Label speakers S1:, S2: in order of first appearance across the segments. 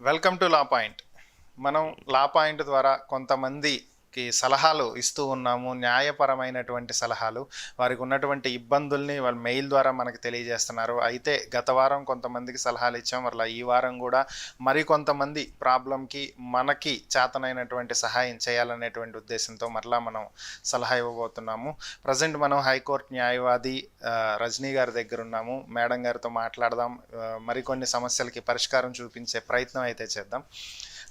S1: Welcome to law point మనం law point ద్వారా కొంతమంది వారికి సలహాలు ఇస్తూ ఉన్నాము న్యాయపరమైనటువంటి సలహాలు. వారికి ఉన్నటువంటి ఇబ్బందుల్ని వాళ్ళు మెయిల్ ద్వారా మనకు తెలియజేస్తున్నారు. అయితే గత వారం కొంతమందికి సలహాలు ఇచ్చాం. మరలా ఈ వారం కూడా మరి కొంతమంది ప్రాబ్లంకి మనకి చేతనైనటువంటి సహాయం చేయాలనేటువంటి ఉద్దేశంతో మరలా మనం సలహా ఇవ్వబోతున్నాము. ప్రజెంట్ మనం హైకోర్టు న్యాయవాది రజనీ గారి దగ్గర ఉన్నాము. మేడం గారితో మాట్లాడదాం. మరికొన్ని సమస్యలకి పరిష్కారం చూపించే ప్రయత్నం అయితే చేద్దాం.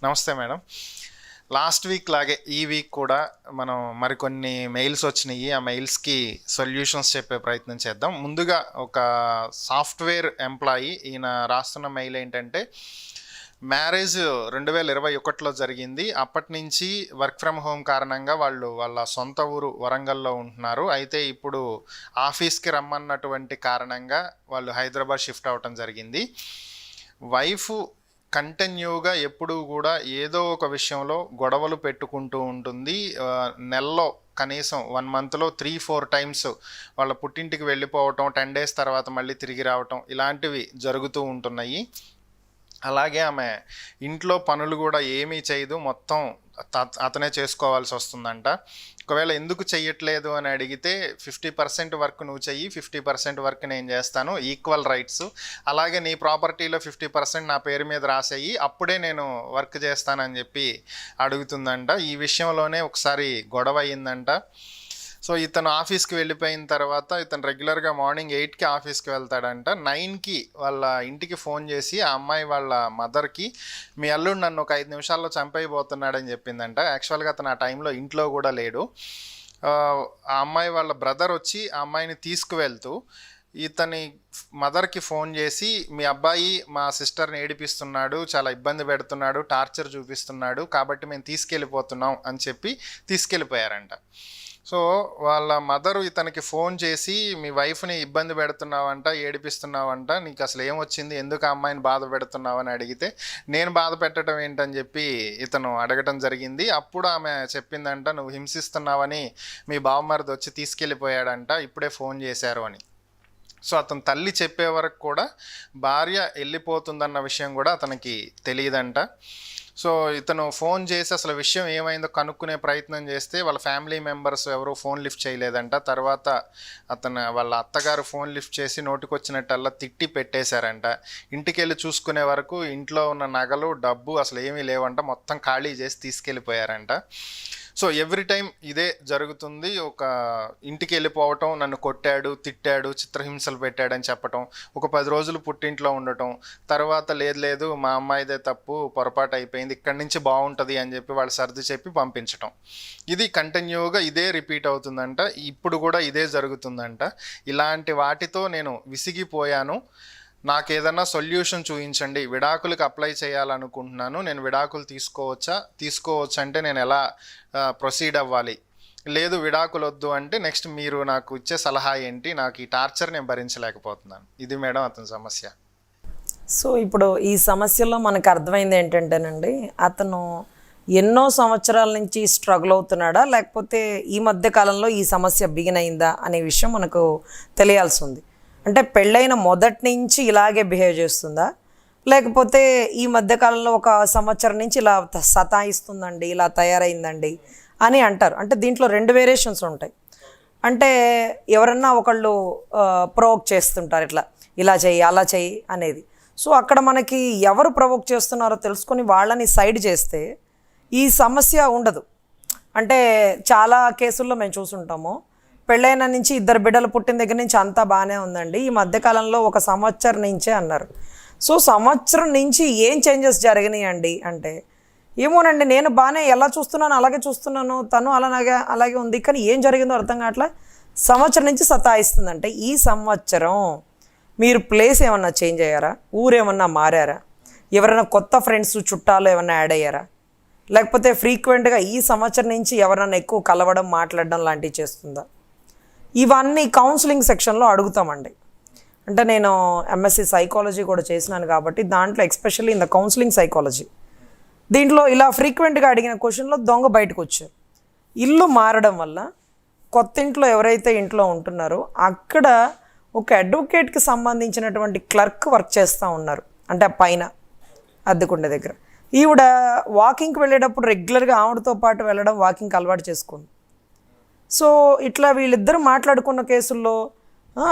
S1: నమస్తే మేడం. లాస్ట్ వీక్ లాగే ఈ వీక్ కూడా మనం మరికొన్ని మెయిల్స్ వచ్చినాయి. ఆ మెయిల్స్కి సొల్యూషన్స్ చెప్పే ప్రయత్నం చేద్దాం. ముందుగా ఒక సాఫ్ట్వేర్ ఎంప్లాయీ ఈయన రాస్తున్న మెయిల్ ఏంటంటే మ్యారేజ్ రెండు వేల ఇరవై ఒకటిలో జరిగింది. అప్పటి నుంచి వర్క్ ఫ్రమ్ హోమ్ కారణంగా వాళ్ళు వాళ్ళ సొంత ఊరు వరంగల్లో ఉంటున్నారు. అయితే ఇప్పుడు ఆఫీస్కి రమ్మన్నటువంటి కారణంగా వాళ్ళు హైదరాబాద్ షిఫ్ట్ అవ్వటం జరిగింది. వైఫ్ కంటిన్యూగా ఎప్పుడూ కూడా ఏదో ఒక విషయంలో గొడవలు పెట్టుకుంటూ ఉంటుంది. నెలలో కనీసం వన్ మంత్లో త్రీ ఫోర్ టైమ్స్ వాళ్ళ పుట్టింటికి వెళ్ళిపోవటం టెన్ డేస్ తర్వాత మళ్ళీ తిరిగి రావటం ఇలాంటివి జరుగుతూ ఉంటున్నాయి. అలాగే ఆమె ఇంట్లో పనులు కూడా ఏమీ చేయదు. మొత్తం అతనే చేసుకోవాల్సి వస్తుందంట. ఒకవేళ ఎందుకు చెయ్యట్లేదు అని అడిగితే ఫిఫ్టీ పర్సెంట్ వర్క్ నువ్వు చెయ్యి ఫిఫ్టీ పర్సెంట్ వర్క్ నేను చేస్తాను ఈక్వల్ రైట్స్. అలాగే నీ ప్రాపర్టీలో ఫిఫ్టీ పర్సెంట్ నా పేరు మీద రాసేయి అప్పుడే నేను వర్క్ చేస్తానని చెప్పి అడుగుతుందంట. ఈ విషయంలోనే ఒకసారి గొడవ అయ్యిందంట. సో ఇతను ఆఫీస్కి వెళ్ళిపోయిన తర్వాత ఇతను రెగ్యులర్గా మార్నింగ్ ఎయిట్కి ఆఫీస్కి వెళ్తాడంట. నైన్కి వాళ్ళ ఇంటికి ఫోన్ చేసి ఆ అమ్మాయి వాళ్ళ మదర్కి మీ అల్లుడు నన్ను ఒక ఐదు నిమిషాల్లో చంపైపోతున్నాడని చెప్పిందంట. యాక్చువల్గా అతను ఆ టైంలో ఇంట్లో కూడా లేడు. ఆ ఆ అమ్మాయి వాళ్ళ బ్రదర్ వచ్చి ఆ అమ్మాయిని తీసుకువెళ్తూ ఇతని మదర్కి ఫోన్ చేసి మీ అబ్బాయి మా సిస్టర్ని ఏడిపిస్తున్నాడు చాలా ఇబ్బంది పెడుతున్నాడు టార్చర్ చూపిస్తున్నాడు కాబట్టి మేము తీసుకెళ్ళిపోతున్నాం అని చెప్పి తీసుకెళ్ళిపోయారంట. సో వాళ్ళ మదరు ఇతనికి ఫోన్ చేసి మీ వైఫ్ని ఇబ్బంది పెడుతున్నావంట ఏడిపిస్తున్నావంట నీకు అసలు ఏమొచ్చింది ఎందుకు ఆ అమ్మాయిని బాధ పెడుతున్నావు? అని అడిగితే నేను బాధ పెట్టడం ఏంటని చెప్పి ఇతను అడగటం జరిగింది. అప్పుడు ఆమె చెప్పిందంట నువ్వు హింసిస్తున్నావని మీ బావమరిది వచ్చి తీసుకెళ్ళిపోయాడంట ఇప్పుడే ఫోన్ చేశారు అని. సో అతను తల్లి చెప్పే వరకు కూడా భార్య వెళ్ళిపోతుందన్న విషయం కూడా అతనికి తెలియదంట. సో ఇతను ఫోన్ చేసి అసలు విషయం ఏమైందో కనుక్కునే ప్రయత్నం చేస్తే వాళ్ళ ఫ్యామిలీ మెంబర్స్ ఎవరూ ఫోన్ లిఫ్ట్ చేయలేదంట. తర్వాత అతను వాళ్ళ అత్తగారు ఫోన్ లిఫ్ట్ చేసి నోటికొచ్చినట్టల్లా తిట్టి పెట్టేశారంట. ఇంటికి వెళ్ళి చూసుకునే వరకు ఇంట్లో ఉన్న నగలు డబ్బు అసలు ఏమీ లేవంట. మొత్తం ఖాళీ చేసి తీసుకెళ్ళిపోయారంట. సో ఎవ్రీ టైం ఇదే జరుగుతుంది. ఒక ఇంటికి వెళ్ళిపోవటం నన్ను కొట్టాడు తిట్టాడు చిత్రహింసలు పెట్టాడని చెప్పటం ఒక పది రోజులు పుట్టింట్లో ఉండటం తర్వాత లేదు లేదు మా అమ్మాయిదే తప్పు పొరపాటు అయిపోయింది ఇక్కడి నుంచి బాగుంటుంది అని చెప్పి వాళ్ళు సర్ది చెప్పి పంపించటం. ఇది కంటిన్యూగా ఇదే రిపీట్ అవుతుందంట. ఇప్పుడు కూడా ఇదే జరుగుతుందంట. ఇలాంటి వాటితో నేను విసిగిపోయాను. నాకు ఏదన్నా సొల్యూషన్ చూపించండి విడాకులకు అప్లై చేయాలనుకుంటున్నాను నేను విడాకులు తీసుకోవచ్చా? తీసుకోవచ్చు అంటే నేను ఎలా ప్రొసీడ్ అవ్వాలి? లేదు విడాకులు వద్దు అంటే నెక్స్ట్ మీరు నాకు ఇచ్చే సలహా ఏంటి? నాకు ఈ టార్చర్ నేను భరించలేకపోతున్నాను. ఇది మేడం అతని సమస్య.
S2: సో ఇప్పుడు ఈ సమస్యలో మనకు అర్థమైంది ఏంటంటేనండి అతను ఎన్నో సంవత్సరాల నుంచి స్ట్రగుల్ అవుతున్నాడా? లేకపోతే ఈ మధ్య కాలంలో ఈ సమస్య బిగిన్ అయిందా? అనే విషయం మనకు తెలియాల్సి ఉంది. అంటే పెళ్ళైన మొదటి నుంచి ఇలాగే బిహేవ్ చేస్తుందా? లేకపోతే ఈ మధ్యకాలంలో ఒక సంవత్సరం నుంచి ఇలా సతాయిస్తుందండి ఇలా తయారైందండి అని అంటారు. అంటే దీంట్లో రెండు వేరియేషన్స్ ఉంటాయి. అంటే ఎవరన్నా ఒకళ్ళు ప్రొవోక్ చేస్తుంటారు ఇట్లా ఇలా చెయ్యి అలా చెయ్యి అనేది. సో అక్కడ మనకి ఎవరు ప్రొవోక్ చేస్తున్నారో తెలుసుకొని వాళ్ళని సైడ్ చేస్తే ఈ సమస్య ఉండదు. అంటే చాలా కేసుల్లో మేము చూసుంటాము. పెళ్ళైన నుంచి ఇద్దరు బిడ్డలు పుట్టిన దగ్గర నుంచి అంతా బాగానే ఉందండి. ఈ మధ్యకాలంలో ఒక సంవత్సరం నుంచే అన్నారు. సో సంవత్సరం నుంచి ఏం చేంజెస్ జరిగినాయండి అంటే ఏమోనండి నేను బాగానే ఎలా చూస్తున్నాను అలాగే చూస్తున్నాను తను అలాగే అలాగే ఉంది కానీ ఏం జరిగిందో అర్థం కావట్లే. సంవత్సరం నుంచి సతాయిస్తుందంటే ఈ సంవత్సరం మీరు ప్లేస్ ఏమన్నా చేంజ్ అయ్యారా? ఊరేమన్నా మారారా? ఎవరైనా కొత్త ఫ్రెండ్స్ చుట్టాలు ఏమన్నా యాడ్ అయ్యారా? లేకపోతే ఫ్రీక్వెంట్గా ఈ సంవత్సరం నుంచి ఎవరైనా ఎక్కువ కలవడం మాట్లాడడం లాంటివి చేస్తుందా? ఇవన్నీ కౌన్సిలింగ్ సెక్షన్లో అడుగుతామండి. అంటే నేను ఎంఎస్సి సైకాలజీ కూడా చేసినాను కాబట్టి దాంట్లో especially in the counselling psychology దీంట్లో ఇలా ఫ్రీక్వెంట్గా అడిగిన క్వశ్చన్లో దొంగ బయటకు వచ్చారు. ఇల్లు మారడం వల్ల కొత్త ఇంట్లో ఎవరైతే ఇంట్లో ఉంటున్నారో అక్కడ ఒక అడ్వకేట్కి సంబంధించినటువంటి క్లర్క్ వర్క్ చేస్తూ ఉన్నారు. అంటే ఆ పైన అద్దెకుండ దగ్గర. ఈవిడ వాకింగ్కి వెళ్ళేటప్పుడు రెగ్యులర్గా ఆవిడతో పాటు వెళ్ళడం వాకింగ్కి అలవాటు చేసుకుంది. సో ఇట్లా వీళ్ళిద్దరు మాట్లాడుకున్న కేసుల్లో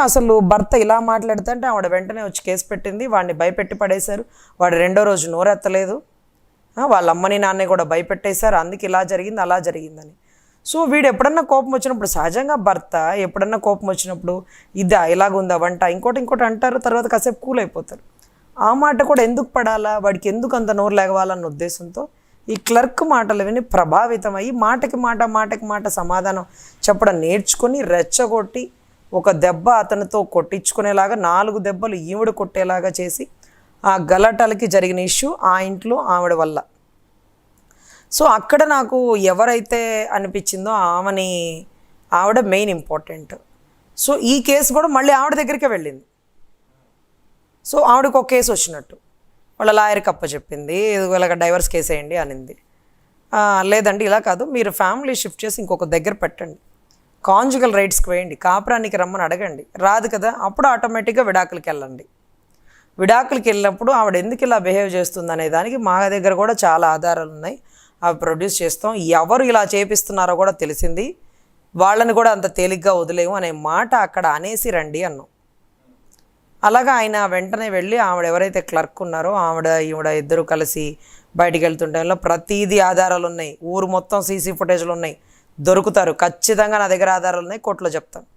S2: అసలు భర్త ఇలా మాట్లాడుతుంటే ఆవిడ వెంటనే వచ్చి కేసు పెట్టింది వాడిని భయపెట్టి పడేశారు వాడు రెండో రోజు నోరెత్తలేదు వాళ్ళ అమ్మని నాన్న కూడా భయపెట్టేశారు అందుకే ఇలా జరిగింది అలా జరిగిందని. సో వీడు ఎప్పుడన్నా కోపం వచ్చినప్పుడు సహజంగా భర్త ఎప్పుడన్నా కోపం వచ్చినప్పుడు ఇదా ఇలాగుందా వంట ఇంకోటి ఇంకోటి అంటారు తర్వాత కాసేపు కూల్ అయిపోతారు. ఆ మాట కూడా ఎందుకు పడాలా? వాడికి ఎందుకు అంత నోరు లేగవాలన్న ఉద్దేశంతో ఈ క్లర్క్ మాటలు విని ప్రభావితం అయ్యి మాటకి మాట మాటకి మాట సమాధానం చెప్పడం నేర్చుకొని రెచ్చగొట్టి ఒక దెబ్బ అతనితో కొట్టించుకునేలాగా నాలుగు దెబ్బలు ఈవిడ కొట్టేలాగా చేసి ఆ గలటలకి జరిగిన ఇష్యూ ఆ ఇంట్లో ఆవిడ వల్ల. సో అక్కడ నాకు ఎవరైతే అనిపించిందో ఆమెని ఆవిడ మెయిన్ ఇంపార్టెంట్. సో ఈ కేసు కూడా మళ్ళీ ఆవిడ దగ్గరికే వెళ్ళింది. సో ఆవిడకు ఒక కేసు వచ్చినట్టు. వాళ్ళ లాయర్కి అప్పచెప్పింది ఇలాగ డైవర్స్ కేసు వేయండి అనింది. లేదండి ఇలా కాదు మీరు ఫ్యామిలీ షిఫ్ట్ చేసి ఇంకొక దగ్గర పెట్టండి. కాంజుగల్ రైట్స్కి వేయండి కాపురానికి రమ్మని అడగండి. రాదు కదా అప్పుడు ఆటోమేటిక్గా విడాకులకి వెళ్ళండి. విడాకులకి వెళ్ళినప్పుడు ఆవిడ ఎందుకు ఇలా బిహేవ్ చేస్తుంది అనే దానికి మా దగ్గర కూడా చాలా ఆధారాలు ఉన్నాయి. అవి ప్రొడ్యూస్ చేస్తాం. ఎవరు ఇలా చేపిస్తున్నారో కూడా తెలిసింది. వాళ్ళని కూడా అంత తేలిగ్గా వదిలేము అనే మాట అక్కడ అనేసి రండి అన్నాం. అలాగా ఆయన వెంటనే వెళ్ళి ఆవిడ ఎవరైతే క్లర్క్ ఉన్నారో ఆవిడ ఈవిడ ఇద్దరు కలిసి బయటికి వెళ్తుంటే ప్రతిదీ ఆధారాలు ఉన్నాయి. ఊరు మొత్తం సీసీ ఫుటేజ్లు ఉన్నాయి. దొరుకుతారు. ఖచ్చితంగా నా దగ్గర ఆధారాలు ఉన్నాయి. కోర్టులో చెప్తాను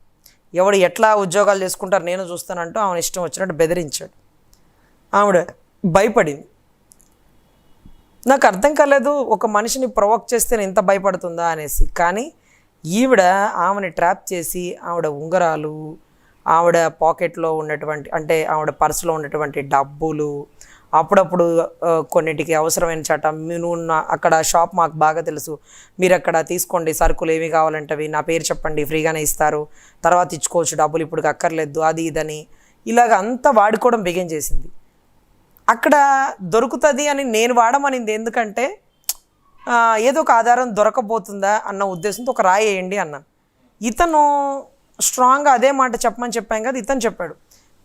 S2: ఎవడు ఎట్లా ఉద్యోగాలు చేసుకుంటారు నేను చూస్తానంటూ ఆమె ఇష్టం వచ్చినట్టు బెదిరించాడు. ఆవిడ భయపడింది. నాకు అర్థం కాలేదు ఒక మనిషిని ప్రొవోక్ చేస్తే నేను ఇంత భయపడుతుందా అనేసి. కానీ ఈవిడ ఆమెని ట్రాప్ చేసి ఆవిడ ఉంగరాలు ఆవిడ పాకెట్లో ఉన్నటువంటి అంటే ఆవిడ పర్సులో ఉన్నటువంటి డబ్బులు అప్పుడప్పుడు కొన్నిటికి అవసరమైన చట మీరు అక్కడ షాప్ మాకు బాగా తెలుసు. మీరు అక్కడ తీసుకోండి సరుకులు ఏమి కావాలంటే అవి నా పేరు చెప్పండి ఫ్రీగానే ఇస్తారు. తర్వాత ఇచ్చుకోవచ్చు డబ్బులు ఇప్పుడు అక్కర్లేదు అది ఇదని. ఇలాగ అంతా వాడుకోవడం బిగిన్ చేసింది. అక్కడ దొరుకుతుంది అని నేను వాడమనింది. ఎందుకంటే ఏదో ఒక ఆధారం దొరకబోతుందా అన్న ఉద్దేశంతో ఒక రాయేయండి అన్నాను ఇతను స్ట్రాంగ్గా అదే మాట చెప్పమని చెప్పాం కదా ఇతను చెప్పాడు.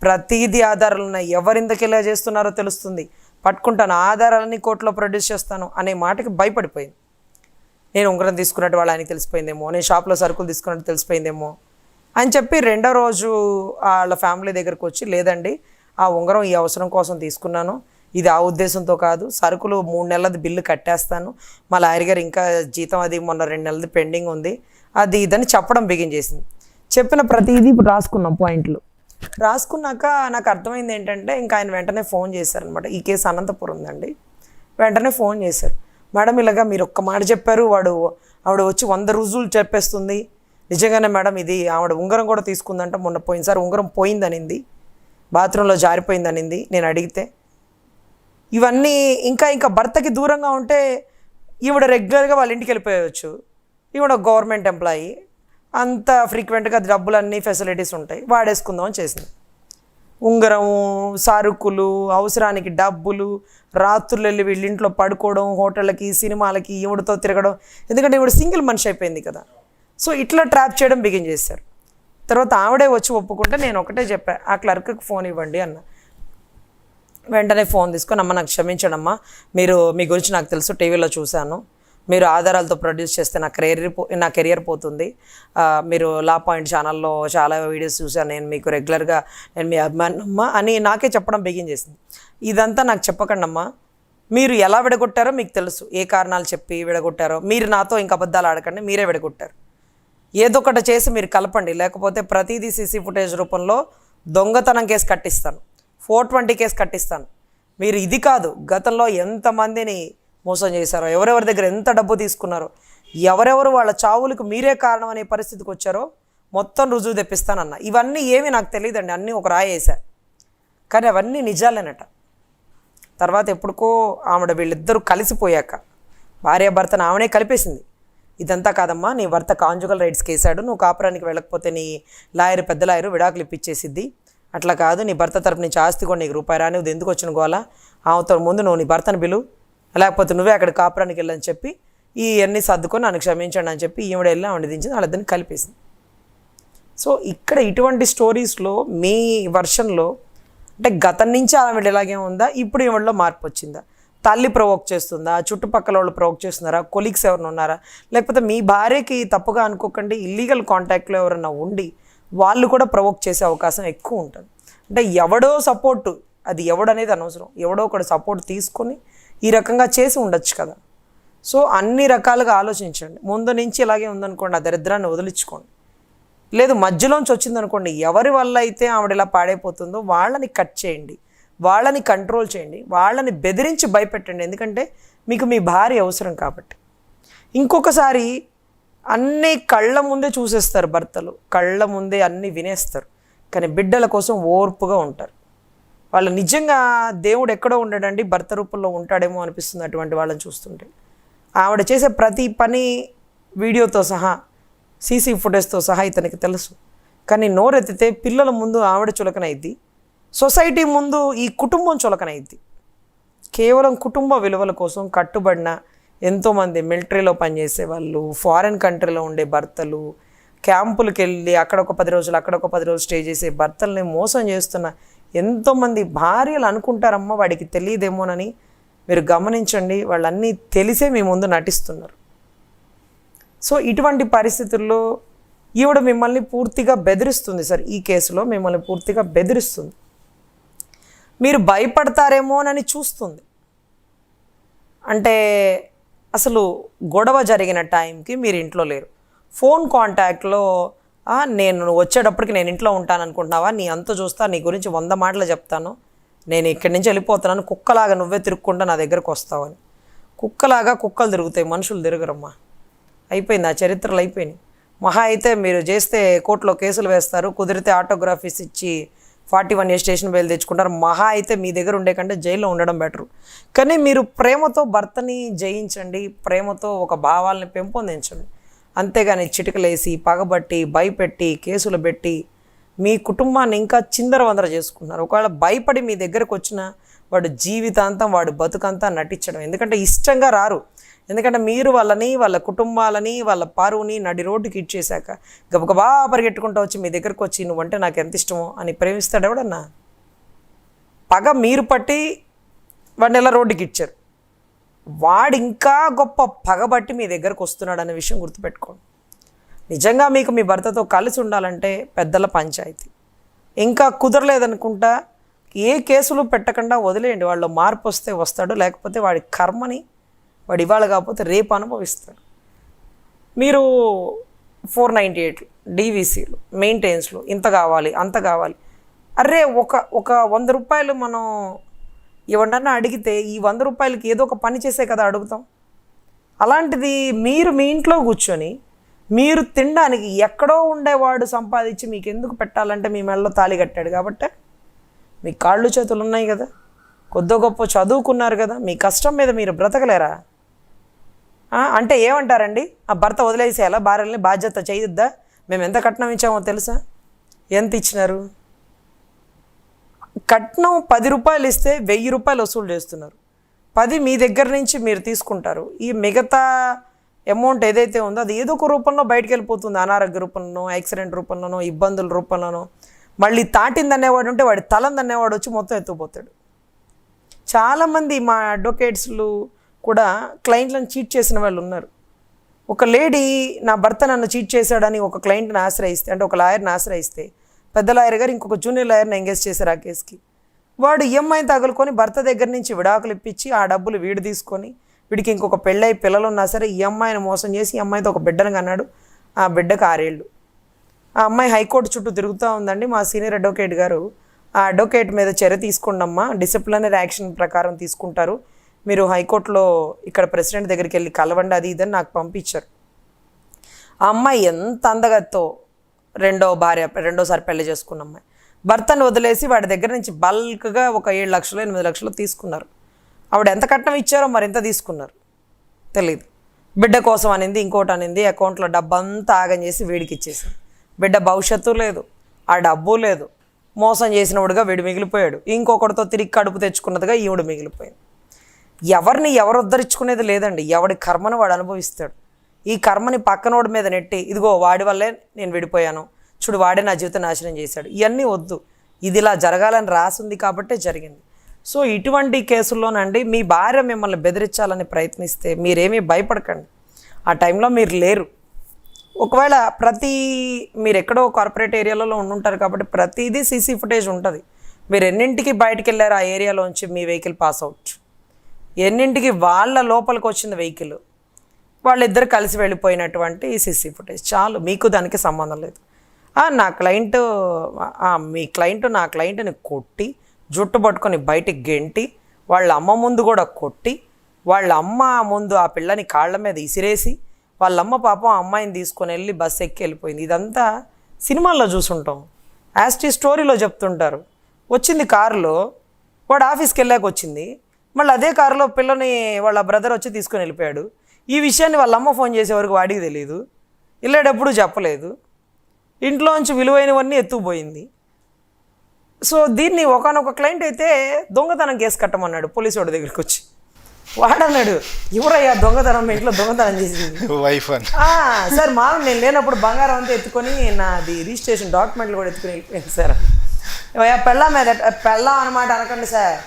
S2: ప్రతిదీ ఆధారాలు ఉన్నాయి ఎవరిందకి ఇలా చేస్తున్నారో తెలుస్తుంది. పట్టుకుంటాను ఆ ఆధారాలన్నీ కోర్టులో ప్రొడ్యూస్ చేస్తాను అనే మాటకి భయపడిపోయింది. నేను ఉంగరం తీసుకున్నట్టు వాళ్ళు ఆయనకి తెలిసిపోయిందేమో నేను షాప్లో సరుకులు తీసుకున్నట్టు తెలిసిపోయిందేమో అని చెప్పి రెండో రోజు వాళ్ళ ఫ్యామిలీ దగ్గరకు వచ్చి లేదండి ఆ ఉంగరం ఈ అవసరం కోసం తీసుకున్నాను. ఇది ఆ ఉద్దేశంతో కాదు సరుకులు మూడు నెలలది బిల్లు కట్టేస్తాను. మా లాయర్ గారు ఇంకా జీతం అది మొన్న రెండు నెలలది పెండింగ్ ఉంది. అది ఇదని చెప్పడం బిగిన్ చేసింది. చెప్పిన ప్రతిదీ ఇప్పుడు రాసుకున్నాం పాయింట్లు. రాసుకున్నాక నాకు అర్థమైంది ఏంటంటే ఇంకా ఆయన వెంటనే ఫోన్ చేశారనమాట ఈ కేసు అనంతపురం ఉందండి. వెంటనే ఫోన్ చేశారు. మేడం ఇలాగా మీరు ఒక్క మాట చెప్పారు వాడు ఆవిడ వచ్చి వంద రోజులు చెప్పేస్తుంది. నిజంగానే మేడం ఇది ఆవిడ ఉంగరం కూడా తీసుకుందంట. మొన్న పోయినసారి ఉంగరం పోయిందనింది. బాత్రూంలో జారిపోయిందనింది. నేను అడిగితే ఇవన్నీ ఇంకా ఇంకా భర్తకి దూరంగా ఉంటే ఈవిడ రెగ్యులర్గా వాళ్ళ ఇంటికి వెళ్ళిపోయవచ్చు ఈవిడ గవర్నమెంట్ ఎంప్లాయీ. అంత ఫ్రీక్వెంట్గా డబ్బులన్నీ ఫెసిలిటీస్ ఉంటాయి. వాడేసుకుందాం అని చేసింది. ఉంగరం సరుకులు అవసరానికి డబ్బులు రాత్రులు వెళ్ళి వీళ్ళ ఇంట్లో పడుకోవడం హోటళ్ళకి సినిమాలకి ఈవిడతో తిరగడం. ఎందుకంటే ఈవిడ సింగిల్ మనిషి అయిపోయింది కదా. సో ఇట్లా ట్రాప్ చేయడం బిగిన్ చేశారు. తర్వాత ఆవిడే వచ్చి ఒప్పుకుంటే నేను ఒకటే చెప్పా ఆ క్లర్క్కి ఫోన్ ఇవ్వండి అన్న. వెంటనే ఫోన్ తీసుకొని అమ్మ నాకు క్షమించడమ్మా. మీరు మీ గురించి నాకు తెలుసు టీవీలో చూశాను. మీరు ఆధారాలతో ప్రొడ్యూస్ చేస్తే నా కెరీర్ పో నా కెరియర్ పోతుంది. మీరు లా పాయింట్ ఛానల్లో చాలా వీడియోస్ చూశాను. నేను మీకు రెగ్యులర్గా నేను మీ అభిమానమ్మా అని నాకే చెప్పడం బిగిన్ చేసింది. ఇదంతా నాకు చెప్పకండమ్మా. మీరు ఎలా విడగొట్టారో మీకు తెలుసు. ఏ కారణాలు చెప్పి విడగొట్టారో. మీరు నాతో ఇంక అబద్ధాలు ఆడకండి. మీరే విడగొట్టారు. ఏదో ఒకటి చేసి మీరు కలపండి. లేకపోతే ప్రతిదీ సీసీ ఫుటేజ్ రూపంలో దొంగతనం కేసు కట్టిస్తాను. ఫోర్ ట్వంటీ కేసు కట్టిస్తాను. మీరు ఇది కాదు. గతంలో ఎంతమందిని మోసం చేశారో ఎవరెవరి దగ్గర ఎంత డబ్బు తీసుకున్నారో ఎవరెవరు వాళ్ళ చావులకు మీరే కారణం అనే పరిస్థితికి వచ్చారో మొత్తం రుజువు తెప్పిస్తానన్న. ఇవన్నీ ఏమీ నాకు తెలియదండి అన్నీ ఒక రాయేశా కానీ అవన్నీ నిజాలేనట. తర్వాత ఎప్పుడుకో ఆవిడ వీళ్ళిద్దరూ కలిసిపోయాక భార్య భర్తను ఆమెనే కలిపేసింది. ఇదంతా కాదమ్మా నీ భర్త కాంజుగల్ రైట్స్ కేసాడు నువ్వు కాపురానికి వెళ్ళకపోతే నీ లాయర్ పెద్ద లాయరు విడాకులు ఇప్పించేసిద్ది. అట్లా కాదు నీ భర్త తరపు నుంచి ఆస్తి కూడా నీకు రూపాయి రాని ఎందుకు వచ్చిన గోలా? ఆమెతో ముందు నువ్వు నీ భర్తను పిలు. లేకపోతే నువ్వే అక్కడ కాపురానికి వెళ్ళని చెప్పి ఈ అన్ని సర్దుకొని నన్ను క్షమించండి అని చెప్పి ఈవిడ వెళ్ళి ఆవిడ దించింది వాళ్ళిద్దరిని కలిపేసింది. సో ఇక్కడ ఇటువంటి స్టోరీస్లో మీ వర్షన్లో అంటే గతం నుంచి ఆవిడ ఇలాగే ఉందా? ఇప్పుడు ఈవిడలో మార్పు వచ్చిందా? తల్లి ప్రవోక్ చేస్తుందా? చుట్టుపక్కల వాళ్ళు ప్రవోక్ చేస్తున్నారా? కొలీగ్స్ ఎవరైనా ఉన్నారా? లేకపోతే మీ భార్యకి తప్పుగా అనుకోకండి ఇల్లీగల్ కాంటాక్ట్లో ఎవరైనా ఉండి వాళ్ళు కూడా ప్రొవోక్ చేసే అవకాశం ఎక్కువ ఉంటుంది. అంటే ఎవడో సపోర్టు అది ఎవడనేది అనవసరం. ఎవడో ఒకటి సపోర్ట్ తీసుకొని ఈ రకంగా చేసి ఉండొచ్చు కదా. సో అన్ని రకాలుగా ఆలోచించండి. ముందు నుంచి ఇలాగే ఉందనుకోండి ఆ దరిద్రాన్ని వదిలించుకోండి. లేదు మధ్యలోంచి వచ్చిందనుకోండి ఎవరి వల్ల అయితే ఆవిడ ఇలా పాడైపోతుందో వాళ్ళని కట్ చేయండి. వాళ్ళని కంట్రోల్ చేయండి. వాళ్ళని బెదిరించి భయపెట్టండి. ఎందుకంటే మీకు మీ భార్య అవసరం కాబట్టి. ఇంకొకసారి అన్నీ కళ్ళ ముందే చూసేస్తారు భర్తలు. కళ్ళ ముందే అన్నీ వినేస్తారు. కానీ బిడ్డల కోసం ఓర్పుగా ఉంటారు. వాళ్ళు నిజంగా దేవుడు ఎక్కడో ఉండడండి భర్త రూపంలో ఉంటాడేమో అనిపిస్తుంది అటువంటి వాళ్ళని చూస్తుంటే. ఆవిడ చేసే ప్రతి పని వీడియోతో సహా సీసీ ఫుటేజ్తో సహా ఇతనికి తెలుసు. కానీ నోరెత్తితే పిల్లల ముందు ఆవిడ చులకనైద్ది సొసైటీ ముందు ఈ కుటుంబం చులకనైద్ది. కేవలం కుటుంబ విలువల కోసం కట్టుబడిన ఎంతోమంది మిలిటరీలో పనిచేసే వాళ్ళు ఫారిన్ కంట్రీలో ఉండే భర్తలు క్యాంపులకు వెళ్ళి అక్కడ ఒక పది రోజులు అక్కడ ఒక పది రోజులు స్టే చేసే భర్తల్ని మోసం చేస్తున్న ఎంతోమంది భార్యలు అనుకుంటారమ్మ వాడికి తెలియదేమోనని. మీరు గమనించండి వాళ్ళన్నీ తెలిసే మీ ముందు నటిస్తున్నారు. సో ఇటువంటి పరిస్థితుల్లో ఈవిడ మిమ్మల్ని పూర్తిగా బెదిరిస్తుంది సార్. ఈ కేసులో మిమ్మల్ని పూర్తిగా బెదిరిస్తుంది. మీరు భయపడతారేమోనని చూస్తుంది. అంటే అసలు గొడవ జరిగిన టైంకి మీరు ఇంట్లో లేరు. ఫోన్ కాంటాక్ట్లో నేను నువ్వు వచ్చేటప్పటికి నేను ఇంట్లో ఉంటాను అనుకుంటున్నావా నీ అంత చూస్తా నీ గురించి వంద మాటలు చెప్తాను. నేను ఇక్కడి నుంచి వెళ్ళిపోతున్నాను. కుక్కలాగా నువ్వే తిరుక్కుంటా నా దగ్గరకు వస్తావని కుక్కలాగా కుక్కలు తిరుగుతాయి మనుషులు తిరగరమ్మా. అయిపోయింది ఆ చరిత్రలు అయిపోయినాయి. మహా అయితే మీరు చేస్తే కోర్టులో కేసులు వేస్తారు కుదిరితే ఆటోగ్రాఫీస్ ఇచ్చి ఫార్టీ వన్ ఏ స్టేషన్ బయలు తెచ్చుకుంటారు. మహా అయితే మీ దగ్గర ఉండే కంటే జైల్లో ఉండడం బెటరు. కానీ మీరు ప్రేమతో భర్తని జయించండి ప్రేమతో ఒక భావాల్ని పెంపొందించండి. అంతేగాని చిటికలేసి పగబట్టి భయపెట్టి కేసులు పెట్టి మీ కుటుంబాన్ని ఇంకా చిందరవందర చేసుకున్నారు. ఒకవేళ భయపడి మీ దగ్గరకు వచ్చిన వాడు జీవితాంతం వాడు బతుకంతా నటించడం. ఎందుకంటే ఇష్టంగా రారు. ఎందుకంటే మీరు వాళ్ళని వాళ్ళ కుటుంబాలని వాళ్ళ పరువుని నడి రోడ్డుకి ఇచ్చేశాక గబగబా పరిగెట్టుకుంటూ వచ్చి మీ దగ్గరకు వచ్చి నువ్వంటే నాకు ఎంత ఇష్టమో అని ప్రేమిస్తాడు ఎవడన్నా పగ మీరు పట్టి వాడిని ఎలా రోడ్డుకి ఇచ్చారు. వాడు ఇంకా గొప్ప పగబట్టి మీ దగ్గరకు వస్తున్నాడు అనే విషయం గుర్తుపెట్టుకోండి. నిజంగా మీకు మీ భర్తతో కలిసి ఉండాలంటే పెద్దల పంచాయతీ. ఇంకా కుదరలేదనుకుంటా ఏ కేసులు పెట్టకుండా వదిలేయండి. వాళ్ళు మార్పు వస్తే వస్తాడు లేకపోతే వాడి కర్మని వాడు ఇవాళ కాకపోతే రేపు అనుభవిస్తాడు. మీరు ఫోర్ నైంటీ ఎయిట్లు డీవీసీలు మెయింటెనెన్స్లు ఇంత కావాలి అంత కావాలి. అరే ఒక ఒక వంద రూపాయలు మనం ఎవరన్నా అడిగితే ఈ వంద రూపాయలకి ఏదో ఒక పని చేసే కదా అడుగుతాం. అలాంటిది మీరు మీ ఇంట్లో కూర్చొని మీరు తినడానికి ఎక్కడో ఉండేవాడు సంపాదించి మీకు ఎందుకు పెట్టాలంటే మీ మెడలో తాళి కట్టాడు కాబట్టి మీ కాళ్ళు చేతులు ఉన్నాయి కదా. కొద్దో గొప్ప చదువుకున్నారు కదా. మీ కష్టం మీద మీరు బ్రతకలేరా? అంటే ఏమంటారండి? ఆ భర్త వదిలేసేయాలా? భార్యల్ని బాధ్యత చేయొద్దా? మేము ఎంత కట్నం ఇచ్చామో తెలుసా? ఎంత ఇచ్చినారు? కట్నం పది రూపాయలు ఇస్తే వెయ్యి రూపాయలు వసూలు చేస్తున్నారు. పది మీ దగ్గర నుంచి మీరు తీసుకుంటారు. ఈ మిగతా అమౌంట్ ఏదైతే ఉందో అది ఏదో ఒక రూపంలో బయటకు వెళ్ళిపోతుంది అనారోగ్య రూపంలోనో యాక్సిడెంట్ రూపంలోనో ఇబ్బందుల రూపంలోనో. మళ్ళీ తాటిందనేవాడు ఉంటే వాడి తలందనేవాడు వచ్చి మొత్తం ఎత్తుకుపోతాడు. చాలామంది మా అడ్వకేట్స్లు కూడా క్లయింట్లను చీట్ చేసిన వాళ్ళు ఉన్నారు. ఒక లేడీ నా భర్త నన్ను చీట్ చేశాడని ఒక క్లయింట్ని ఆశ్రయిస్తే అంటే ఒక లాయర్ని ఆశ్రయిస్తే పెద్ద లాయర్ గారు ఇంకొక జూనియర్ లాయర్ని ఎంగేజ్ చేశారు ఆ కేసుకి. వాడు ఈఎంఐ తగులుకొని భర్త దగ్గర నుంచి విడాకులు ఇప్పించి ఆ డబ్బులు వీడు తీసుకొని వీడికి ఇంకొక పెళ్ళై పిల్లలు ఉన్నా సరే ఈ అమ్మాయిని మోసం చేసి ఈ అమ్మాయితో ఒక బిడ్డను కన్నాడు. ఆ బిడ్డకు ఆరేళ్ళు. ఆ అమ్మాయి హైకోర్టు చుట్టూ తిరుగుతూ ఉందండి. మా సీనియర్ అడ్వకేట్ గారు ఆ అడ్వకేట్ మీద చర్య తీసుకోండమ్మా డిసిప్లినరీ యాక్షన్ ప్రకారం తీసుకుంటారు. మీరు హైకోర్టులో ఇక్కడ ప్రెసిడెంట్ దగ్గరికి వెళ్ళి కలవండి అది ఇదని నాకు పంపించారు. ఆ అమ్మాయి ఎంత అందగత్తో రెండో భార్య రెండోసారి పెళ్ళి చేసుకున్న అమ్మాయి. భర్తను వదిలేసి వాడి దగ్గర నుంచి బల్క్గా ఒక ఏడు లక్షలు ఎనిమిది లక్షలు తీసుకున్నారు. ఆవిడ ఎంత కట్నం ఇచ్చారో మరి ఎంత తీసుకున్నారు. తెలియదు బిడ్డ కోసం అనింది ఇంకోటి అనింది అకౌంట్లో డబ్బంతా ఆగం చేసి వీడికి ఇచ్చేసింది. బిడ్డ భవిష్యత్తు లేదు ఆ డబ్బు లేదు. మోసం చేసినవాడుగా వీడు మిగిలిపోయాడు. ఇంకొకటితో తిరిగి కడుపు తెచ్చుకున్నదిగా ఈవిడు మిగిలిపోయింది. ఎవరిని ఎవరు ఉద్ధరించుకునేది లేదండి. ఎవడి కర్మను వాడు అనుభవిస్తాడు. ఈ కర్మని పక్కనోడి మీద నెట్టి ఇదిగో వాడి వల్లే నేను విడిపోయాను. చూడు వాడే నా జీవితం నాశనం చేశాడు. ఇవన్నీ వద్దు. ఇది ఇలా జరగాలని రాసింది కాబట్టే జరిగింది. సో ఇటువంటి కేసుల్లోనండి మీ భార్య మిమ్మల్ని బెదిరించాలని ప్రయత్నిస్తే మీరేమీ భయపడకండి. ఆ టైంలో మీరు లేరు. ఒకవేళ ప్రతి మీరు ఎక్కడో కార్పొరేట్ ఏరియాలలో ఉండుంటారు కాబట్టి ప్రతిదీ సీసీ ఫుటేజ్ ఉంటుంది. మీరు ఎన్నింటికి బయటకు వెళ్ళారు ఆ ఏరియాలోంచి మీ వెహికల్ పాస్ అవుట్? ఎన్నింటికి వాళ్ళ లోపలికి వచ్చింది వెహికల్? వాళ్ళిద్దరు కలిసి వెళ్ళిపోయినటువంటి సీసీ ఫుటేజ్. చాలు మీకు దానికి సంబంధం లేదు. నా క్లయింట్ మీ క్లయింట్ నా క్లయింట్ని కొట్టి జుట్టు పట్టుకొని బయటికి గెంటి వాళ్ళ అమ్మ ముందు కూడా కొట్టి వాళ్ళ అమ్మ ముందు ఆ పిల్లని కాళ్ళ మీద ఇసిరేసి వాళ్ళమ్మ పాపం అమ్మాయిని తీసుకొని వెళ్ళి బస్సు ఎక్కి వెళ్ళిపోయింది. ఇదంతా సినిమాల్లో చూసుంటాం. యాస్టీ స్టోరీలో చెప్తుంటారు. వచ్చింది కారులో వాడు ఆఫీస్కి వెళ్ళాక వచ్చింది. మళ్ళీ అదే కారులో పిల్లని వాళ్ళ బ్రదర్ వచ్చి తీసుకొని వెళ్ళిపోయాడు. ఈ విషయాన్ని వాళ్ళ అమ్మ ఫోన్ చేసే వరకు వాడికి తెలియదు వెళ్ళేటప్పుడు చెప్పలేదు. ఇంట్లోంచి విలువైనవన్నీ ఎత్తుకుపోయింది. సో దీన్ని ఒకనొక క్లయింట్ అయితే దొంగతనం కేసు కట్టమన్నాడు పోలీసు వాడి దగ్గరికి వచ్చి వాడన్నాడు ఎవరయ్యా దొంగతనం మీ ఇంట్లో దొంగతనం చేసింది.
S1: వైఫ్ అని.
S2: సార్ మామూలు నేను లేనప్పుడు బంగారం అంతా ఎత్తుకొని నాది రిజిస్ట్రేషన్ డాక్యుమెంట్లు కూడా ఎత్తుకొని వెళ్ళిపోయింది సార్. పెళ్ళాం మీద పెళ్ళాం అనమాట అనకండి సార్.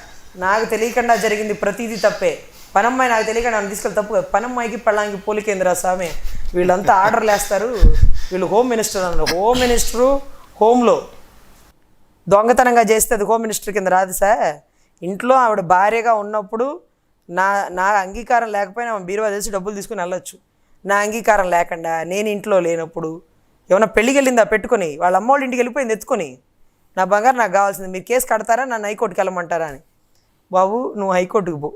S2: నాకు తెలియకుండా జరిగింది ప్రతిదీ తప్పే. పనమ్మాయి నాకు తెలియక నన్ను తీసుకెళ్ళి తప్పు పనమ్మాయికి పెళ్ళాంకి పోలికేంద్రా స్వామి వీళ్ళంతా ఆర్డర్లు వేస్తారు. వీళ్ళు హోమ్ మినిస్టర్ అన్నారు. హోమ్ మినిస్టరు హోమ్లో. దొంగతనంగా చేస్తే అది హోమ్ మినిస్టర్ కింద రాదు సార్. ఇంట్లో ఆవిడ భార్యగా ఉన్నప్పుడు నా నా అంగీకారం లేకపోయినా బీరువా తెలిసి డబ్బులు తీసుకుని వెళ్ళొచ్చు. నా అంగీకారం లేకుండా నేను ఇంట్లో లేనప్పుడు ఏమైనా పెళ్ళికి వెళ్ళిందా పెట్టుకొని? వాళ్ళ అమ్మ వాళ్ళ ఇంటికి వెళ్ళిపోయింది ఎత్తుకొని. నా బంగారు నాకు కావాల్సింది. మీరు కేసు కడతారా? నన్ను హైకోర్టుకి వెళ్ళమంటారా అని. బాబు నువ్వు హైకోర్టుకు పో.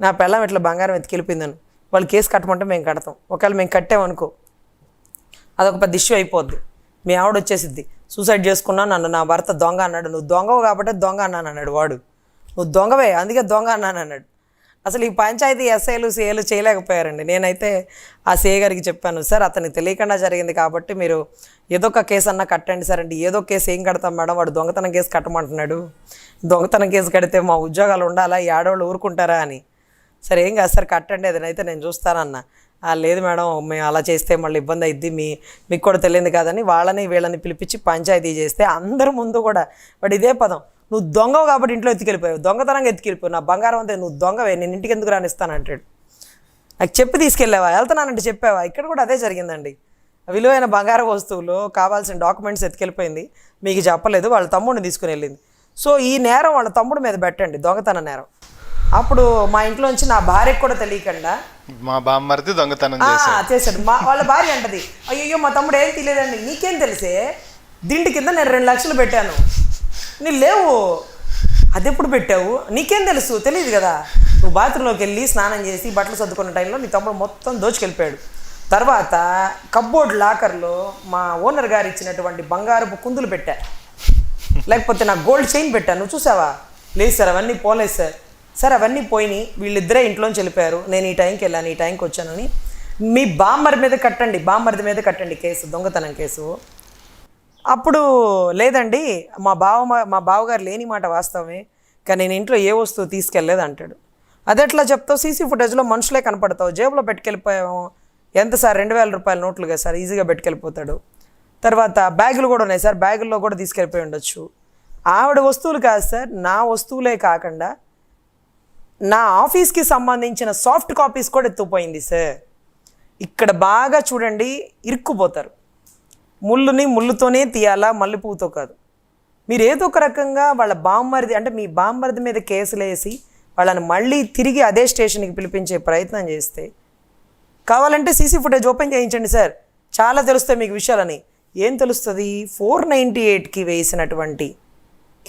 S2: నా పెళ్ళం ఇట్లా బంగారం ఎత్తుకెళ్ళిపోయిందని. వాళ్ళు కేసు కట్టమంటే మేము కడతాం. ఒకవేళ మేము కట్టామనుకో అదొక పెద్ద ఇష్యూ అయిపోద్ది. మీ ఆవిడ వచ్చేసిద్ది. సూసైడ్ చేసుకున్నా నన్ను నా భర్త దొంగ అన్నాడు. నువ్వు దొంగవు కాబట్టి దొంగ అన్నాను అన్నాడు వాడు. నువ్వు దొంగవే అందుకే దొంగ అన్నాను అన్నాడు. అసలు ఈ పంచాయతీ ఎస్ఐలు సిఏలు చేయలేకపోయారండి. నేనైతే ఆ సిఏ గారికి చెప్పాను సార్ అతనికి తెలియకుండా జరిగింది కాబట్టి మీరు ఏదో ఒక కేసు అన్నా కట్టండి సార్ అండి. ఏదో కేసు ఏం కడతాం మేడం? వాడు దొంగతనం కేసు కట్టమంటున్నాడు. దొంగతనం కేసు కడితే మా ఉద్యోగాలు ఉండాలా? ఈ ఆడవాళ్ళు ఊరుకుంటారా? అని. సరే ఏం కాదు సార్ కట్టండి అదనైతే నేను చూస్తానన్న. లేదు మేడం మేము అలా చేస్తే మళ్ళీ ఇబ్బంది అయింది మీ మీకు కూడా తెలియదు కాదని వాళ్ళని వీళ్ళని పిలిపించి పంచాయతీ చేస్తే అందరి ముందు కూడా. వాడు ఇదే పదం నువ్వు దొంగవు కాబట్టి ఇంట్లో ఎత్తుకెళ్ళిపోయావు దొంగతనంగా ఎత్తుకెళ్ళిపోయావు నా బంగారం అంతే నువ్వు దొంగవే నేను ఇంటికి ఎందుకు రానిస్తానంటాడు నాకు చెప్పి తీసుకెళ్ళావా? వెళ్తున్నానంటే చెప్పావా? ఇక్కడ కూడా అదే జరిగిందండి. విలువైన బంగారు వస్తువులు కావాల్సిన డాక్యుమెంట్స్ ఎత్తుకెళ్ళిపోయింది మీకు చెప్పలేదు వాళ్ళ తమ్ముడిని తీసుకుని వెళ్ళింది. సో ఈ నేరం వాళ్ళ తమ్ముడు మీద పెట్టండి దొంగతన నేరం. అప్పుడు మా ఇంట్లోంచి నా భార్యకు కూడా తెలియకుండా
S1: మా బామ్మర్ది దొంగతనం
S2: "ఆ,
S1: చేశాడు.
S2: మా వాళ్ళ భార్య అంటది అయ్యో మా తమ్ముడు ఏం తెలియదండి నీకేం తెలిసే? దిండి కింద నేను రెండు లక్షలు పెట్టాను. నీ లేవు. అది ఎప్పుడు పెట్టావు? నీకేం తెలుసు? తెలియదు కదా. నువ్వు బాత్రూంలోకి వెళ్ళి స్నానం చేసి బట్టలు సర్దుకున్న టైంలో నీ తమ్ముడు మొత్తం దోచుకెళ్ళిపోయాడు. తర్వాత కబ్బోర్డ్ లాకర్లో మా ఓనర్ గారు ఇచ్చినటువంటి బంగారపు కుందులు పెట్టా. లేకపోతే నా గోల్డ్ చైన్ పెట్టాను నువ్వు చూసావా? లేదు సార్ అవన్నీ పోలేదు సార్. సార్ అవన్నీ పోయినాయి. వీళ్ళిద్దరే ఇంట్లోంచి వెళ్ళిపోయారు. నేను ఈ టైంకి వెళ్ళాను ఈ టైంకి వచ్చానని మీ బామ్మర్ మీద కట్టండి. బామ్మర్ది మీద కట్టండి కేసు దొంగతనం కేసు. అప్పుడు లేదండి మా బావ మా బావగారు లేని మాట వాస్తవమే. కానీ నేను ఇంట్లో ఏ వస్తువు తీసుకెళ్ళలేదు అంటాడు. అది ఎట్లా చెప్తావు? సీసీ ఫుటేజ్లో మనుషులే కనపడతావు. జేబులో పెట్టుకెళ్ళిపోయాము ఎంత సార్? రెండు వేల రూపాయల నోట్లుగా సార్ ఈజీగా పెట్టుకెళ్ళిపోతాడు. తర్వాత బ్యాగులు కూడా ఉన్నాయి సార్ బ్యాగుల్లో కూడా తీసుకెళ్ళిపోయి ఉండొచ్చు. ఆవిడ వస్తువులు కాదు సార్ నా వస్తువులే కాకుండా నా ఆఫీస్కి సంబంధించిన సాఫ్ట్ కాపీస్ కూడా ఎత్తుపోయింది సార్. ఇక్కడ బాగా చూడండి ఇరుక్కుపోతారు. ముళ్ళుని ముళ్ళుతోనే తీయాలా మల్లెపూతో కాదు. మీరు ఏదో ఒక రకంగా వాళ్ళ బామ్మరిది అంటే మీ బామ్మరిది మీద కేసులు వేసి వాళ్ళని మళ్ళీ తిరిగి అదే స్టేషన్కి పిలిపించే ప్రయత్నం చేస్తే కావాలంటే సీసీ ఫుటేజ్ ఓపెన్ చేయించండి సార్. చాలా తెలుస్తాయి మీకు విషయాలని. ఏం తెలుస్తుంది? ఫోర్ నైంటీ ఎయిట్కి వేసినటువంటి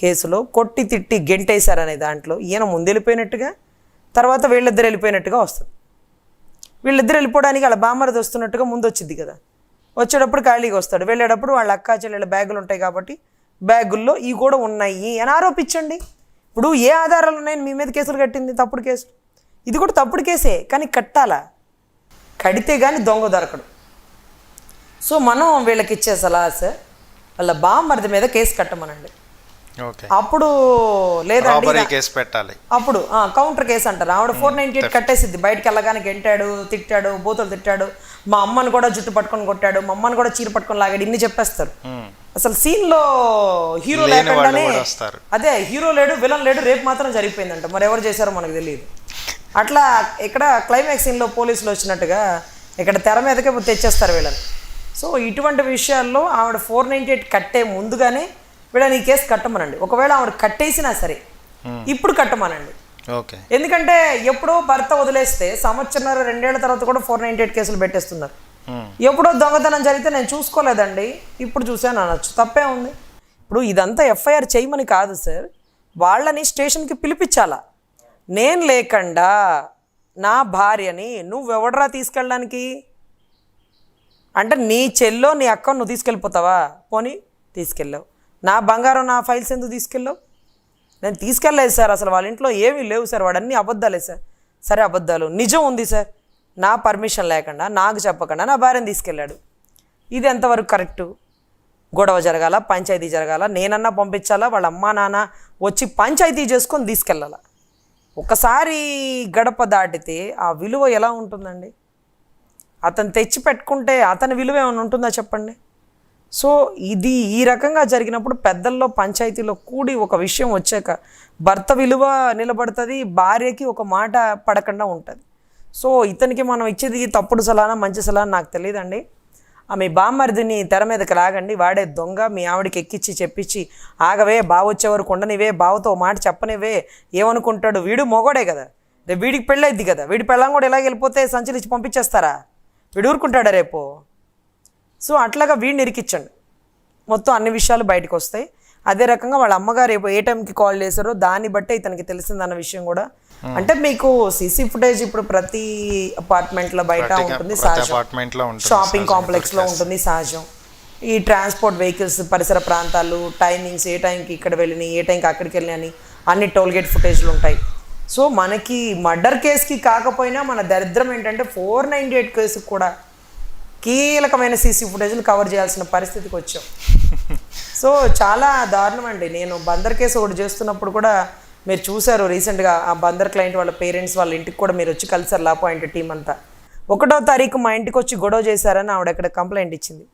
S2: కేసులో కొట్టి తిట్టి గెంటేశారనే దాంట్లో ఈయన ముందు వెళ్ళిపోయినట్టుగా తర్వాత వీళ్ళిద్దరు వెళ్ళిపోయినట్టుగా వస్తుంది. వీళ్ళిద్దరు వెళ్ళిపోవడానికి వాళ్ళ బామ్మరది వస్తున్నట్టుగా ముందు వచ్చింది కదా. వచ్చేటప్పుడు ఖాళీగా వస్తాడు. వెళ్ళేటప్పుడు వాళ్ళ అక్క చెల్లెళ్ళ బ్యాగులు ఉంటాయి కాబట్టి బ్యాగుల్లో ఇవి కూడా ఉన్నాయి అని ఆరోపించండి. ఇప్పుడు ఏ ఆధారాలు ఉన్నాయని మీ మీద కేసులు కట్టింది తప్పుడు కేసు? ఇది కూడా తప్పుడు కేసే కానీ కట్టాలా? కడితే కానీ దొంగ దొరకడు. సో మనం వీళ్ళకి ఇచ్చే సలహా సార్ వాళ్ళ బామ్మరిది మీద కేసు కట్టమనండి. అప్పుడు లేదండి
S1: కేసు పెట్టాలి.
S2: అప్పుడు కౌంటర్ కేసు అంటారు. ఆవిడ ఫోర్ నైన్టీ ఎయిట్ కట్టేసిద్ది. బయటికి వెళ్ళగానే గెంటాడు తిట్టాడు బూతులు తిట్టాడు. మా అమ్మని కూడా జుట్టు పట్టుకొని కొట్టాడు. మా అమ్మని కూడా చీర పట్టుకొని లాగాడు. ఇన్ని చెప్పేస్తారు.
S1: ఉమ్.
S2: అసలు సీన్లో హీరో లేకుండానే. అదే హీరో లేడు విలన్ లేడు రేపు మాత్రం జరిగిపోయిందంట. మరి ఎవరు చేశారో మనకు తెలియదు. అట్లా ఇక్కడ క్లైమాక్స్ సీన్లో పోలీసులు వచ్చినట్టుగా ఇక్కడ తెర మీదకే తెచ్చేస్తారు వీళ్ళని. సో ఇటువంటి విషయాల్లో ఆవిడ ఫోర్ నైంటీ ఎయిట్ కట్టే ముందుగానే వీళ్ళని ఈ కేసు కట్టమనండి. ఒకవేళ ఆవిడ కట్టేసినా సరే ఇప్పుడు కట్టమనండి.
S1: ఓకే.
S2: ఎందుకంటే ఎప్పుడో భర్త వదిలేస్తే సంవత్సరం రెండేళ్ళ తర్వాత కూడా ఫోర్ నైంటీ ఎయిట్ కేసులు పెట్టేస్తున్నారు.
S1: ఉమ్.
S2: ఎప్పుడో దొంగతనం జరిగితే నేను చూసుకోలేదండి. ఇప్పుడు చూశాను అనొచ్చు. తప్పే ఉంది. ఇప్పుడు ఇదంతా ఎఫ్ఐఆర్ చేయమని కాదు సార్. వాళ్ళని స్టేషన్కి పిలిపించాలా. నేను లేకుండా నా భార్యని నువ్వెవడరా తీసుకెళ్ళడానికి? అంటే నీ చెల్లో నీ అక్క నువ్వు తీసుకెళ్ళిపోతావా? పోనీ తీసుకెళ్ళావు. నా బంగారం నా ఫైల్స్ ఎందుకు తీసుకెళ్ళావు? నేను తీసుకెళ్ళలేదు సార్ అసలు వాళ్ళ ఇంట్లో ఏమీ లేవు సార్ వాడన్నీ అబద్ధాలే సార్. సరే అబద్ధాలు. నిజం ఉంది సార్. నా పర్మిషన్ లేకుండా నాకు చెప్పకుండా నా భార్యను తీసుకెళ్ళాడు. ఇది ఎంతవరకు కరెక్టు? గొడవ జరగాల? పంచాయతీ జరగాల? నేనన్నా పంపించాలా? వాళ్ళ అమ్మా నాన్న వచ్చి పంచాయతీ చేసుకొని తీసుకెళ్ళాల? ఒకసారి గడప దాటితే ఆ విలువ ఎలా ఉంటుందండి? అతను తెచ్చి పెట్టుకుంటే అతని విలువ ఏమైనా ఉంటుందా చెప్పండి? సో ఇది ఈ రకంగా జరిగినప్పుడు పెద్దల్లో పంచాయతీలో కూడి ఒక విషయం వచ్చాక భర్త విలువ నిలబడుతుంది భార్యకి ఒక మాట పడకుండా ఉంటుంది. సో ఇతనికి మనం ఇచ్చేది తప్పుడు సలానా మంచి సలహా నాకు తెలియదండి. ఆ మీ బామ్మరిదిని తెర మీదకి లాగండి వాడే దొంగ మీ ఆవిడకి ఎక్కిచ్చి చెప్పించి ఆగవే బావొచ్చే వరకు ఉండనివే బావతో మాట చెప్పనివే ఏమనుకుంటాడు? వీడు మొగోడే కదా. రేపు వీడికి పెళ్ళైద్ది కదా. వీడి పెళ్ళం కూడా ఇలాగ వెళ్ళిపోతే సంచులు ఇచ్చి పంపించేస్తారా? వీడు ఊరుకుంటాడా రేపు? సో అట్లాగా వీడిని ఇరికిచ్చండి మొత్తం అన్ని విషయాలు బయటకు వస్తాయి. అదే రకంగా వాళ్ళ అమ్మగారు ఏ టైంకి కాల్ చేశారో దాన్ని బట్టే ఇతనికి తెలిసిందన్న విషయం కూడా. అంటే మీకు సీసీ ఫుటేజ్ ఇప్పుడు ప్రతి అపార్ట్మెంట్లో బయట ఉంటుంది సహజం.
S1: అపార్ట్మెంట్లో
S2: షాపింగ్ కాంప్లెక్స్లో ఉంటుంది సహజం. ఈ ట్రాన్స్పోర్ట్ వెహికల్స్ పరిసర ప్రాంతాలు టైమింగ్స్ ఏ టైంకి ఇక్కడ వెళ్ళినాయి ఏ టైంకి అక్కడికి వెళ్ళినాయి అని అన్ని టోల్ గేట్ ఫుటేజ్లు ఉంటాయి. సో మనకి మర్డర్ కేసుకి కాకపోయినా మన దరిద్రం ఏంటంటే ఫోర్ నైంటీ ఎయిట్ కేసుకి కూడా కీలకమైన సీసీ ఫుటేజ్లు కవర్ చేయాల్సిన పరిస్థితికి వచ్చాం. సో చాలా దారుణం అండి నేను బందర్ కేసు ఒకటి చేస్తున్నప్పుడు కూడా మీరు చూశారు రీసెంట్గా ఆ బందర్ క్లయింట్ వాళ్ళ పేరెంట్స్ వాళ్ళ ఇంటికి కూడా మీరు వచ్చి కలిసారు లా పాయింట్ టీం అంతా. ఒకటో తారీఖు మా ఇంటికి వచ్చి గొడవ చేశారని ఆవిడ అక్కడ కంప్లైంట్ ఇచ్చింది.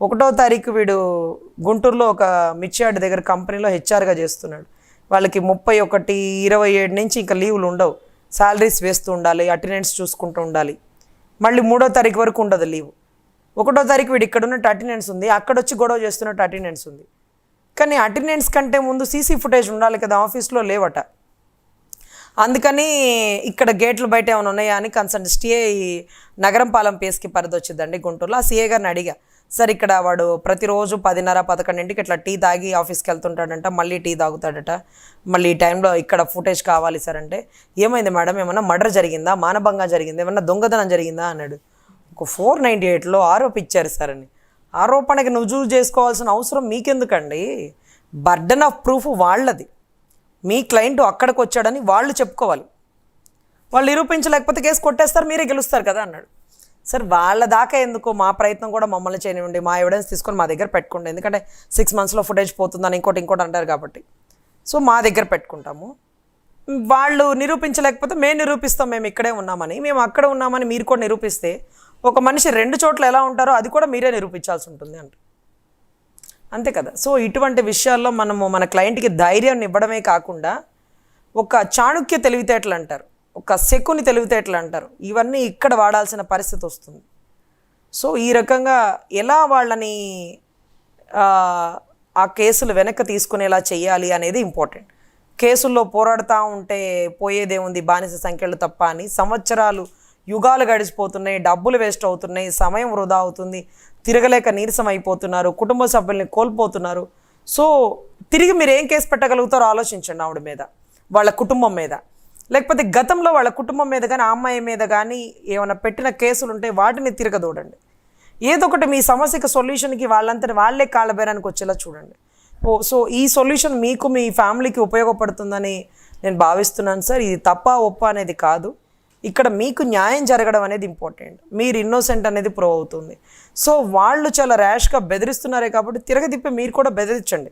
S2: ఒకటో తారీఖు వీడు గుంటూరులో ఒక మిర్చియార్డ్ దగ్గర కంపెనీలో హెచ్ఆర్గా చేస్తున్నాడు. వాళ్ళకి ముప్పై ఒకటి ఇరవై ఏడు నుంచి ఇంకా లీవులు ఉండవు. శాలరీస్ వేస్తూ ఉండాలి అటెండెన్స్ చూసుకుంటూ ఉండాలి. మళ్ళీ మూడో తారీఖు వరకు ఉండదు లీవ్. ఒకటో తారీఖు వీడు ఇక్కడ ఉన్నట్టు అటెండెన్స్ ఉంది అక్కడ వచ్చి గొడవ చేస్తున్నట్టు అటెండెన్స్ ఉంది. కానీ అటెండెన్స్ కంటే ముందు సీసీ ఫుటేజ్ ఉండాలి కదా ఆఫీస్లో లేవట. అందుకని ఇక్కడ గేట్లు బయట ఏమైనా ఉన్నాయా అని కన్సర్న్ స్టీఏ నగరం పాలెం పేస్కి పరిధి వచ్చిందండి గుంటూరులో. ఆ సీఏ గారిని అడిగా సార్ ఇక్కడ వాడు ప్రతిరోజు పదిన్నర పదకొండింటికి ఇట్లా టీ తాగి ఆఫీస్కి వెళ్తుంటాడంట మళ్ళీ టీ తాగుతాడట. మళ్ళీ ఈ టైంలో ఇక్కడ ఫుటేజ్ కావాలి సార్ అంటే ఏమైంది మేడం? ఏమన్నా మర్డర్ జరిగిందా? మానభంగం జరిగిందా? ఏమన్నా దొంగతనం జరిగిందా? అన్నాడు. ఒక ఫోర్ నైంటీ ఎయిట్లో ఆరోపించారు సార్ అని. ఆరోపణకి రుజువు చేసుకోవాల్సిన అవసరం మీకెందుకండి? బర్డన్ ఆఫ్ ప్రూఫ్ వాళ్ళది. మీ క్లయింట్ అక్కడికి వచ్చాడని వాళ్ళు చెప్పుకోవాలి. వాళ్ళు నిరూపించలేకపోతే కేసు కొట్టేస్తారు మీరే గెలుస్తారు కదా అన్నాడు. సార్ వాళ్ళ దాకా ఎందుకు? మా ప్రయత్నం కూడా మమ్మల్ని చేయనివ్వండి మా ఎవిడెన్స్ తీసుకొని మా దగ్గర పెట్టుకోండి. ఎందుకంటే సిక్స్ మంత్స్లో ఫుటేజ్ పోతుందని ఇంకోటి ఇంకోటి అంటారు కాబట్టి. సో మా దగ్గర పెట్టుకుంటాము. వాళ్ళు నిరూపించలేకపోతే మేము నిరూపిస్తాం మేము ఇక్కడే ఉన్నామని. మేము అక్కడ ఉన్నామని మీరు కూడా నిరూపిస్తే ఒక మనిషి రెండు చోట్ల ఎలా ఉంటారో అది కూడా మీరే నిరూపించాల్సి ఉంటుంది అంట. అంతే కదా. సో ఇటువంటి విషయాల్లో మనము మన క్లయింట్కి ధైర్యాన్ని ఇవ్వడమే కాకుండా ఒక చాణుక్య తెలివితేటలు అంటారు ఒక శకుని తెలివితేటలు అంటారు. ఇవన్నీ ఇక్కడ వాడాల్సిన పరిస్థితి వస్తుంది. సో ఈ రకంగా ఎలా వాళ్ళని ఆ, ఆ కేసులు వెనక్కి తీసుకునేలా చేయాలి అనేది ఇంపార్టెంట్. కేసుల్లో పోరాడుతూ ఉంటే పోయేదేముంది? బానిస సంఖ్యలు తప్ప అని సంవత్సరాలు యుగాలు గడిచిపోతున్నాయి డబ్బులు వేస్ట్ అవుతున్నాయి సమయం వృధా అవుతుంది తిరగలేక నీరసం అయిపోతున్నారు కుటుంబ సభ్యుల్ని కోల్పోతున్నారు. సో తిరిగి మీరు ఏం కేసు పెట్టగలుగుతారో ఆలోచించండి ఆవిడ మీద వాళ్ళ కుటుంబం మీద. లేకపోతే గతంలో వాళ్ళ కుటుంబం మీద కానీ ఆ అమ్మాయి మీద కానీ ఏమైనా పెట్టిన కేసులు ఉంటే వాటిని తిరగదూడండి. ఏదో ఒకటి మీ సమస్యకి సొల్యూషన్కి వాళ్ళంతా వాళ్ళే కాళ్ళబేరానికి వచ్చేలా చూడండి. ఓ సో ఈ సొల్యూషన్ మీకు మీ ఫ్యామిలీకి ఉపయోగపడుతుందని నేను భావిస్తున్నాను సార్. ఇది తప్ప ఒప్ప అనేది కాదు. ఇక్కడ మీకు న్యాయం జరగడం అనేది ఇంపార్టెంట్. మీరు ఇన్నోసెంట్ అనేది ప్రూవ్ అవుతుంది. సో వాళ్ళు చాలా ర్యాష్గా బెదిరిస్తున్నారే కాబట్టి తిరగతిప్పి మీరు కూడా బెదిరించండి.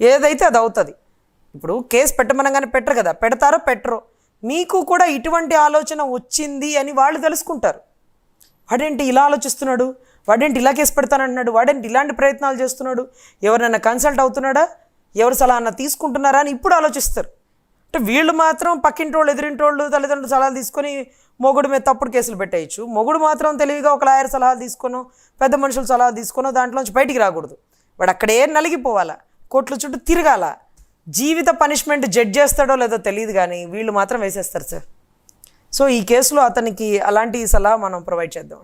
S2: ఏదైతే అది అవుతుంది. ఇప్పుడు కేసు పెట్టమనగానే పెట్టరు కదా. పెడతారో పెట్టరు. మీకు కూడా ఇటువంటి ఆలోచన వచ్చింది అని వాళ్ళు తెలుసుకుంటారు. వాడేంటి ఇలా ఆలోచిస్తున్నాడు? వాడేంటి ఇలా కేసు పెడతానంటున్నాడు? వాడేంటి ఇలాంటి ప్రయత్నాలు చేస్తున్నాడు? ఎవరైనా కన్సల్ట్ అవుతున్నాడా? ఎవరు సలహా తీసుకుంటున్నారా అని ఇప్పుడు ఆలోచిస్తారు. అంటే వీళ్ళు మాత్రం పక్కింటి వాళ్ళు ఎదిరింటి వాళ్ళు తల్లిదండ్రులు సలహాలు తీసుకొని మొగుడు మీద తప్పుడు కేసులు పెట్టేయచ్చు. మొగుడు మాత్రం తెలివిగా ఒక లాయర్ సలహాలు తీసుకొనో పెద్ద మనుషుల సలహా తీసుకొనో దాంట్లోంచి బయటికి రాకూడదు. వాడు అక్కడే నలిగిపోవాలా? కోట్ల చుట్టూ తిరగాల? జీవిత పనిష్మెంట్ జడ్జ్ చేస్తాడో లేదో తెలియదు కానీ వీళ్ళు మాత్రం వేసేస్తారు సార్. సో ఈ కేసులో అతనికి అలాంటి సలహా మనం ప్రొవైడ్ చేద్దాం